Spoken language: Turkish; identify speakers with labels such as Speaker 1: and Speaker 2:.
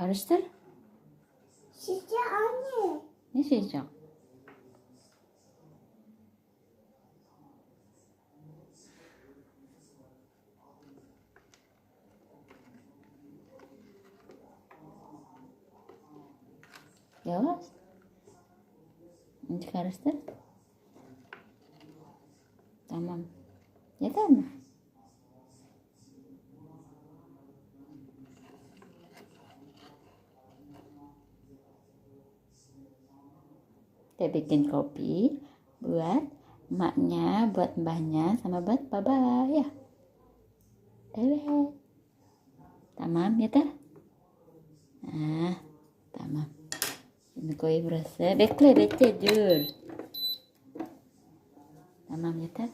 Speaker 1: Karıştır.
Speaker 2: Sizce anne.
Speaker 1: Ne çizeceğim? Yavaş. Karıştır. Tamam. Yeter mi? saya bikin kopi buat maknya buat mbahnya sama buat papa ya. Dewek tamam ya teh nah tamam ini koi berasa. Dekle dekle jur tamam ya teh